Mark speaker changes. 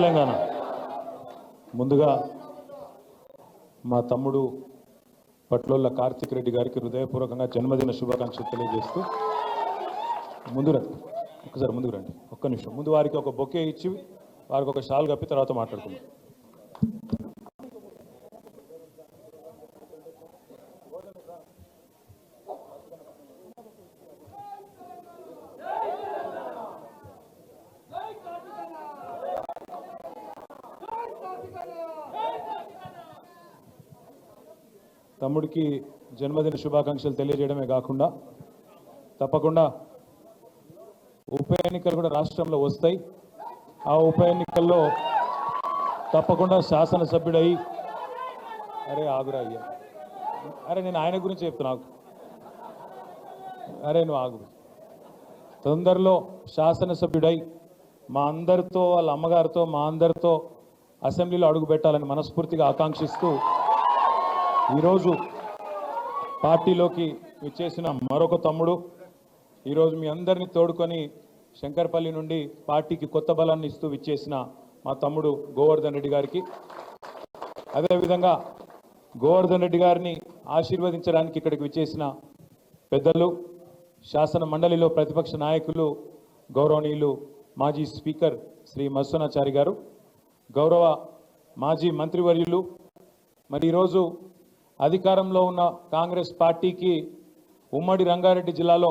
Speaker 1: తెలంగాణ. ముందుగా మా తమ్ముడు పట్లోళ్ళ కార్తిక్ రెడ్డి గారికి హృదయపూర్వకంగా జన్మదిన శుభాకాంక్షలు తెలియజేస్తూ ముందు రండి. ఒకసారి ముందుకు రండి. ఒక్క నిమిషం. ముందు వారికి ఒక బొకే ఇచ్చి వారికి ఒక షాల్ కప్పి తర్వాత మాట్లాడుకుందాం. తమ్ముడికి జన్మదిన శుభాకాంక్షలు తెలియజేయడమే కాకుండా తప్పకుండా ఉప ఎన్నికలు కూడా రాష్ట్రంలో వస్తాయి. ఆ ఉప ఎన్నికల్లో తప్పకుండా శాసనసభ్యుడై అరే ఆగురా అయ్యా. అరే నేను ఆయన గురించి చెప్తున్నా అరే నువ్వు ఆగు. తొందరలో శాసనసభ్యుడై మా అందరితో వాళ్ళ అమ్మగారితో మా అందరితో అసెంబ్లీలో అడుగుపెట్టాలని మనస్ఫూర్తిగా ఆకాంక్షిస్తూ ఈరోజు పార్టీలోకి వచ్చేసిన మరొక తమ్ముడు ఈరోజు మీ అందరినీ తోడుకొని శంకర్పల్లి నుండి పార్టీకి కొత్త బలాన్ని ఇస్తూ విచ్చేసిన మా తమ్ముడు గోవర్ధన్ రెడ్డి గారికి. అదేవిధంగా గోవర్ధన్ రెడ్డి గారిని ఆశీర్వదించడానికి ఇక్కడికి విచ్చేసిన పెద్దలు శాసన మండలిలో ప్రతిపక్ష నాయకులు గౌరవనీయులు మాజీ స్పీకర్ శ్రీ మత్స్వనాచారి గారు. గౌరవ మాజీ మంత్రివర్యులు మరి ఈరోజు అధికారంలో ఉన్న కాంగ్రెస్ పార్టీకి ఉమ్మడి రంగారెడ్డి జిల్లాలో